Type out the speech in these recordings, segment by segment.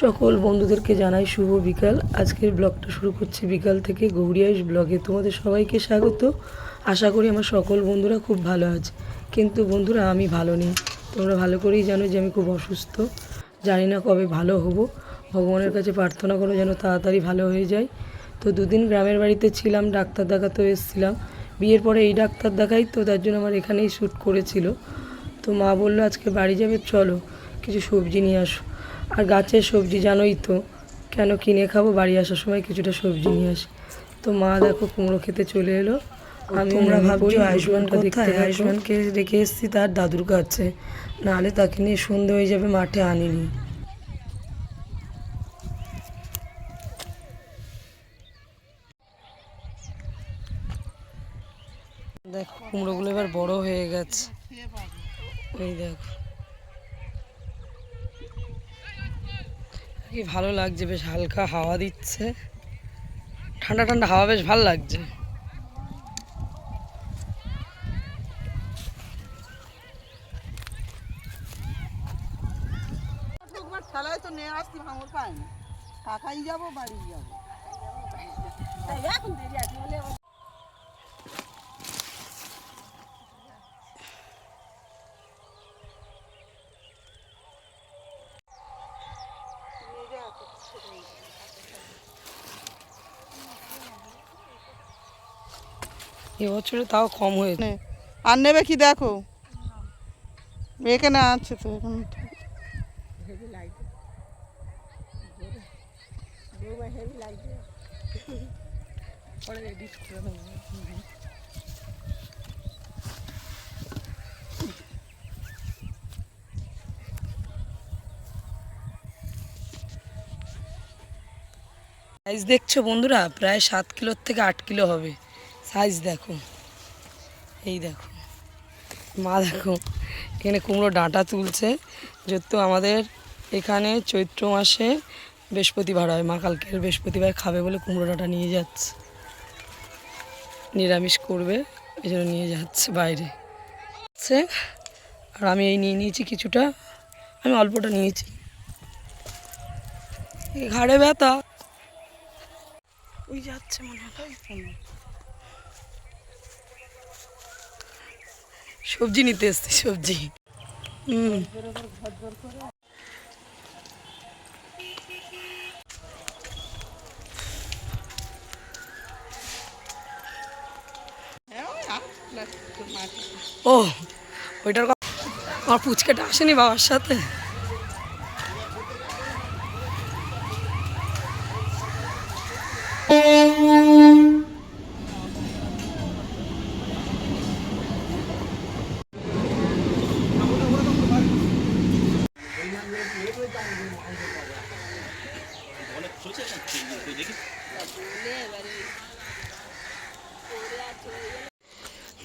সকল বন্ধুদেরকে জানাই শুভ বিকাল। আজকের ব্লগটা শুরু করছি বিকাল থেকে গৌরিয়াইশ ব্লগে। তোমাদের সবাইকে স্বাগত। আশা করি আমার সকল বন্ধুরা খুব ভালো আছে। কিন্তু বন্ধুরা, আমি ভালো নেই। তোমরা ভালো করেই জানো যে আমি খুব অসুস্থ। জানি না কবে ভালো হব। ভগবানের কাছে প্রার্থনা করো যেন তাড়াতাড়ি ভালো হয়ে যায়। তো দুদিন গ্রামের বাড়িতে ছিলাম, ডাক্তার দেখাতেও এসেছিলাম। বিয়ের পরে এই ডাক্তার দেখাই তো, তার জন্য আমার এখানেই শ্যুট করেছিল। তো মা বলল, আজকে বাড়ি যাবে, চলো। কিছু সবজি নিয়ে আসো। আর গাছের সবজি জানোই তো কেন কিনে খাব? বাড়ি আসার সময় কিছুটা সবজি নিয়ে আসি। তো মা দেখো কুমড়ো খেতে চলে এলো। আমি তোমরা ভাবছ আয়ুষ্মানকে দেখতে আয়ুষ্মানকে রেখে এসেছি তার দাদুর কাছে। নাহলে তাকে নিয়ে সন্ধে হয়ে যাবে মাঠে আনিনি। দেখো কুমড়োগুলো এবার বড় হয়ে গেছে। এই দেখো। কি ভালো লাগছে বেশ হালকা হাওয়া দিচ্ছে। ঠান্ডা ঠান্ডা হাওয়া বেশ ভালো লাগছে। ঠেলায় তো নিয়ে আসতে ভাঙর পায় না কাকাই যাব বাড়ি যাব। এবছরে তাও কম হয়েছে। আর নেবে কি দেখো? এখানে আছে তো এখন সাইজ দেখছ বন্ধুরা প্রায় সাত কিলোর থেকে আট কিলো হবে। সাইজ দেখো। এই দেখো। মা দেখো, এখানে কুমড়ো ডাঁটা তুলছে। যেহেতু আমাদের এখানে চৈত্র মাসে বৃহস্পতিবার হয়, মা কালকের বৃহস্পতিবার খাবে বলে কুমড়ো ডাঁটা নিয়ে যাচ্ছে। নিরামিষ করবে, এই জন্য নিয়ে যাচ্ছে বাইরে। সে আর আমি এই নিয়ে নিয়েছি কিছুটা, আমি অল্পটা নিয়েছি। ঘাড়ে ব্যথা। ওই যাচ্ছে মনে হয় সবজি নিতে এসছি সবজি। ও ওইটার আমার পুচকাটা আসেনি বাবার সাথে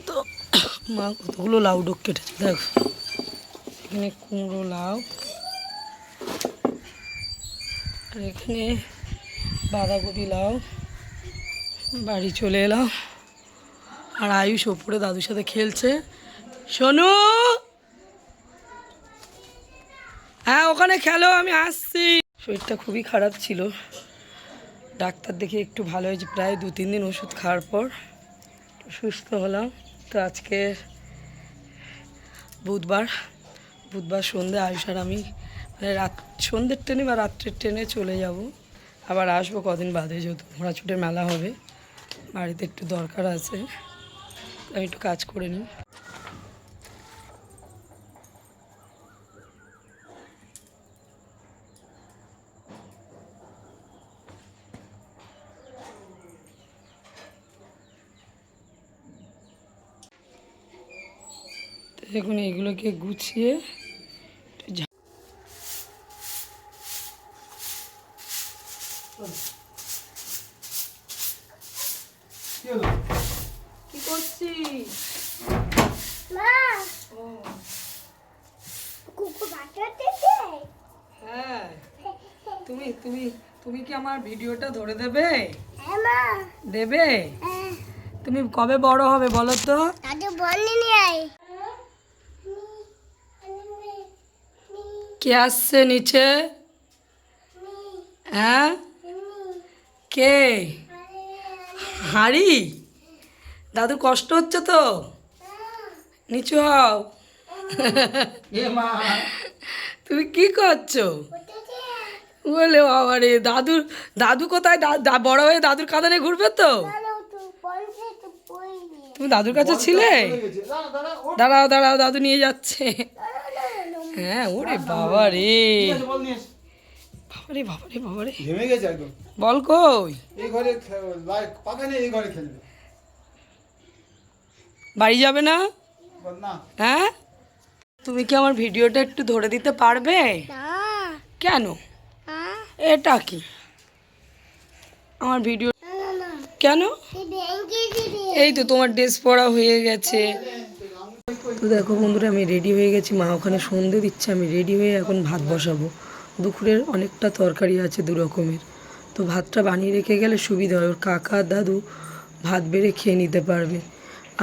তো মা, কতগুলো লাউ ডোক কেটেছে, দেখো। এখানে কুমড়ো লাউ, আর এখানে বাঁধাকপি লাউ, বাড়ি চলে এলাম। আর আয়ুষ ওপরে দাদুর সাথে খেলছে। শোনু হ্যাঁ ওখানে খেলো, আমি আসছি। শরীরটা খুবই খারাপ ছিল। ডাক্তার দেখে একটু ভালো হয়েছে, প্রায় দু তিন দিন ওষুধ খাওয়ার পর। সুস্থ হলাম। তো আজকে বুধবার বুধবার সন্ধে আয়ুষ আর আমি মানে রাত, সন্ধ্যের ট্রেনে বা রাত্রের ট্রেনে চলে যাব। আবার আসব কদিন বাদে, যেহেতু ঘোড়াছুটে মেলা হবে, বাড়িতে একটু দরকার আছে। আমি একটু কাজ করে নিই। এখন এগুলোকে গুছিয়ে কি করছিস? মা! ও। কুকু বাটাতে দে হ্যাঁ। তুমি তুমি তুমি কি আমার ভিডিওটা ধরে দেবে? হ্যাঁ দেবে? হ্যাঁ। তুমি কবে বড় হবে বলো তো দাদু বলনি নি আই কে আসছে নিচে? হ্যাঁ? কে? হাড়ি? দাদু কষ্ট হচ্ছে তো? নিচু হও। তুমি কি করছ? বলে বাবা রে দাদুর দাদু কোথায়? বড় হয়ে দাদুর কাঁদানে ঘুরবে তো? তুমি দাদুর কাছে ছিলে? দাঁড়াও দাঁড়াও দাদু নিয়ে যাচ্ছে। হ্যাঁ ওরে বাবা রে। বাবা রে বাবা রে বাবা রে। ঘেমে গেছে একদম। বল কই? এই ঘরে খে- লাইট পাখা নেই এই ঘরে খেলবে। বাড়ি যাবে না? না। হ্যাঁ? তুমি কি আমার ভিডিওটা একটু ধরে দিতে পারবে? কেন? এটা কি? আমার ভিডিও কেন? এই তো তোমার ড্রেস পরা হয়ে গেছে। তো দেখো বন্ধুরা আমি রেডি হয়ে গেছি। মা ওখানে সন্ধে দিচ্ছে আমি রেডি হয়ে এখন ভাত বসাবো। দুপুরের অনেকটা তরকারি আছে দু রকমের। তো ভাতটা বানিয়ে রেখে গেলে সুবিধা হয়। ওর কাকা দাদু ভাত বেড়ে খেয়ে নিতে পারবে।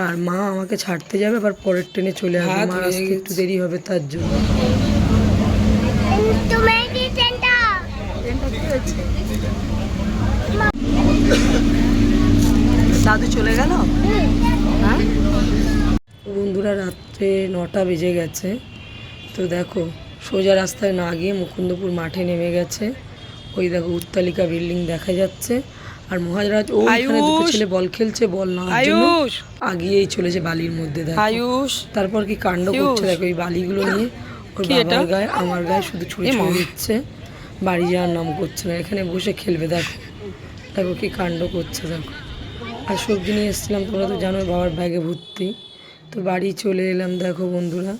আর মা আমাকে ছাড়তে যাবে আবার পরের ট্রেনে চলে আসবে। মা আসতে একটু দেরি হবে তার জন্য। দাদু চলে গেল? হ্যাঁ বন্ধুরা রাত্রে নটা বেজে গেছে। তো দেখো সোজা রাস্তায় না গিয়ে মুকুন্দপুর মাঠে নেমে গেছে। ওই দেখো উত্তালিকা বিল্ডিং দেখা যাচ্ছে। আর মহারাজ ওইখানে দুটো ছেলে বল খেলছে বল না আগিয়েই চলেছে বালির মধ্যে দেখো। আয়ুষ! তারপর কি কাণ্ড করছে দেখো এই বালিগুলো নিয়ে। ওর বাবার গায়ে আমার গায়ে শুধু ছুঁড়ে ছুঁড়ে দিচ্ছে। বাড়ি যাওয়ার নাম করছে না এখানে বসে খেলবে দেখো। দেখো কি কাণ্ড করছে দেখো। আর সবজি নিয়ে এসেছিলাম তোমরা তো জানো বাবার ব্যাগে ভর্তি। তো বাড়ি চলে এলাম দেখো বন্ধুরা।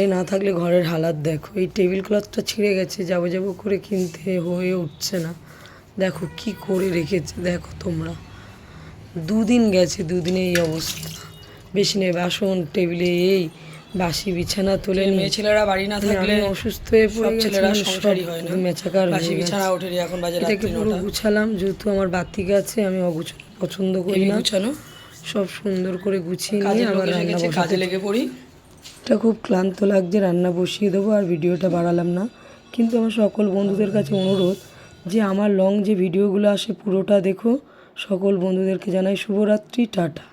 এই না থাকলে ঘরের হালাত দেখো। এই টেবিল ক্লথটা ছিঁড়ে গেছে যাব যাব করে কিনতে হয়ে উঠছে না। দেখো কি করে রেখেছে দেখো তোমরা। দুদিন গেছে দুদিনে এই অবস্থা। বেশি নেই বাসন টেবিলে এই বাসি বিছানা তুলে মেয়ে ছেলেরা বাড়ি না থাকলে অসুস্থ হয়ে পড়ে ছেলেরা সংসারই হয় না। মেচাকার বাসি বিছানা ওঠেনি এখন বাজে রাত্রি পুরো গুছালাম যেহেতু আমার বাতি আছে আমি অগুছানো পছন্দ করি না। গুছানো? সব সুন্দর করে গুছিয়ে নিয়ে আবার রান্না কাজে লেগে পড়ি। এটা খুব ক্লান্ত লাগছে রান্না বসিয়ে দেবো আর ভিডিওটা বাড়ালাম না। কিন্তু আমার সকল বন্ধুদের কাছে অনুরোধ যে আমার লং যে ভিডিওগুলো আসে পুরোটা দেখো। সকল বন্ধুদেরকে জানাই শুভরাত্রি টাটা।